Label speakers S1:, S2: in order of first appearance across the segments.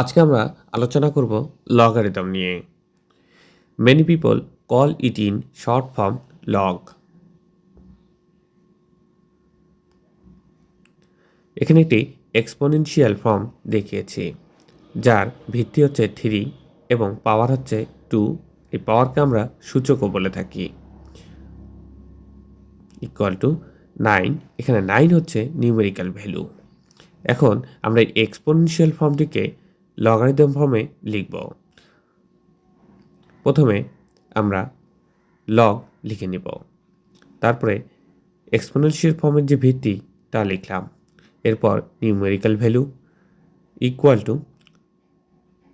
S1: আজকে আমরা আলোচনা করব লগারিদম নিয়ে। Many people call it in short form log এখানে একটি এক্সপোনেনশিয়াল ফর্ম দেখিয়েছি, যার ভিত্তি হচ্ছে থ্রি এবং পাওয়ার হচ্ছে টু এই পাওয়ারকে আমরা সূচকও বলে থাকি। ইকুয়াল টু নাইন এখানে নাইন হচ্ছে নিউমেরিক্যাল ভ্যালু এখন আমরা এই এক্সপোনেনশিয়াল ফর্মটিকে লগারিদম ফর্মে লিখব। প্রথমে আমরা লগ লিখে নিব। তারপরে এক্সপোনেনশিয়াল ফর্মের যে ভিত্তি, তা লিখলাম। এরপর numerical value equal to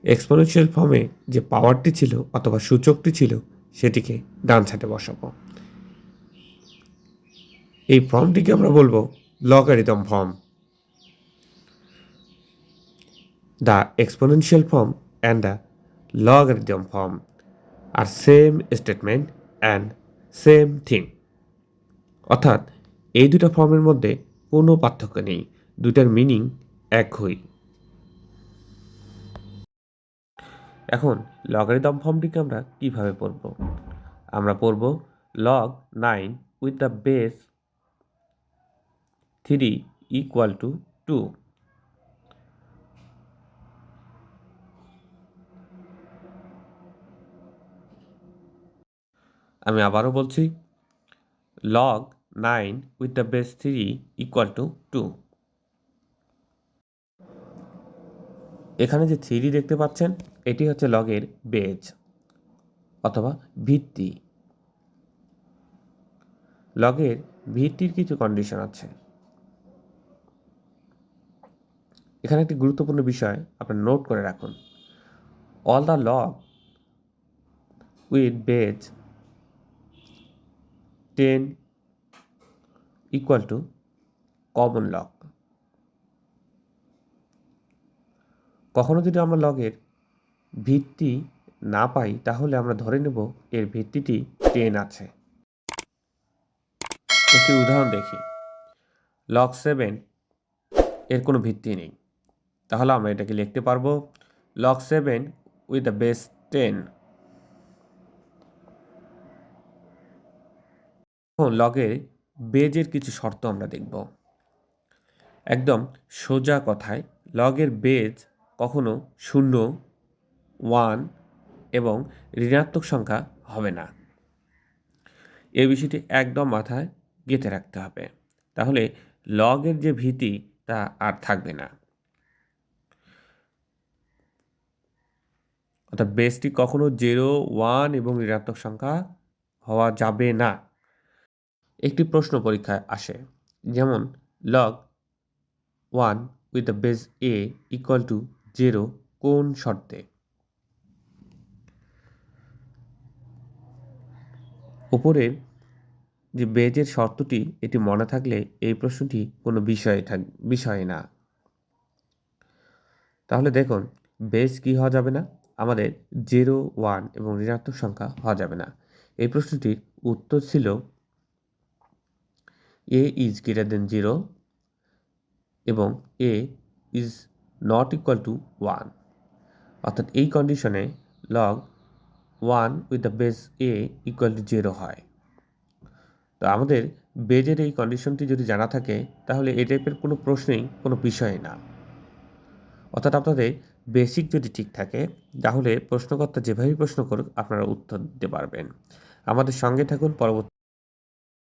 S1: exponential ফর্মে যে পাওয়ারটি ছিল অথবা সূচকটি ছিল, সেটিকে ডান সাইডে বসাবো। এই ফর্মটিকে আমরা বলব logarithm form The exponential form and the logarithm form are same statement and same thing. অর্থাৎ, এই দুটা ফর্মের মধ্যে কোনো পার্থক্য নেই। দুটার মিনিং একই। এখন লগারিদম ফর্মটিকে আমরা কীভাবে পড়ব? আমরা পড়ব log nine with the base three equal to two আমি আবারও বলছি log nine with the base three equal to two এখানে যে থ্রি দেখতে পাচ্ছেন, এটি হচ্ছে লগের বেজ অথবা ভিত্তি। লগের ভিত্তির কিছু কন্ডিশন আছে। এখানে একটি গুরুত্বপূর্ণ বিষয় আপনার নোট করে রাখুন। All the log with base ten equal to common log কখনো যদি আমরা লগের ভিত্তি না পাই, তাহলে আমরা ধরে নেব এর ভিত্তিটি টেন আছে। একটি উদাহরণ দেখি। লগ সেভেন এর কোনো ভিত্তি নেই। তাহলে আমরা এটাকে লিখতে পারব log seven with the base ten এখন লগের বেজের কিছু শর্ত আমরা দেখব। একদম সোজা কথায় লগের বেজ কখনো শূন্য ওয়ান এবং ঋণাত্মক সংখ্যা হবে না। এ বিষয়টি একদম মাথায় গেঁথে রাখতে হবে। তাহলে লগের যে ভীতি, তা আর থাকবে না। অর্থাৎ বেসটি কখনো জিরো ওয়ান এবং ঋণাত্মক সংখ্যা হওয়া যাবে না। একটি প্রশ্ন পরীক্ষায় আসে, যেমন log one with the base A equal to zero কোন শর্তে? উপরের যে বেজের শর্তটি, এটি মনে থাকলে এই প্রশ্নটি কোনো বিষয়ে থাক, বিষয় না। তাহলে দেখুন বেজ কি হওয়া যাবে না? আমাদের জিরো ওয়ান এবং ঋণাত্মক সংখ্যা হওয়া যাবে না। এই প্রশ্নটির উত্তর ছিল A is greater than zero এবং A is not equal to one অর্থাৎ এই কন্ডিশনে log one with the base A equal to zero হয়। তো আমাদের বেজের এই কন্ডিশনটি যদি জানা থাকে, তাহলে এই টাইপের কোনো প্রশ্নেই, কোনো বিষয় না। অর্থাৎ আপনাদের বেসিক যদি ঠিক থাকে, তাহলে প্রশ্নকর্তা যেভাবেই প্রশ্ন করুক, আপনারা উত্তর দিতে পারবেন। আমাদের সঙ্গে থাকুন, পরবর্তী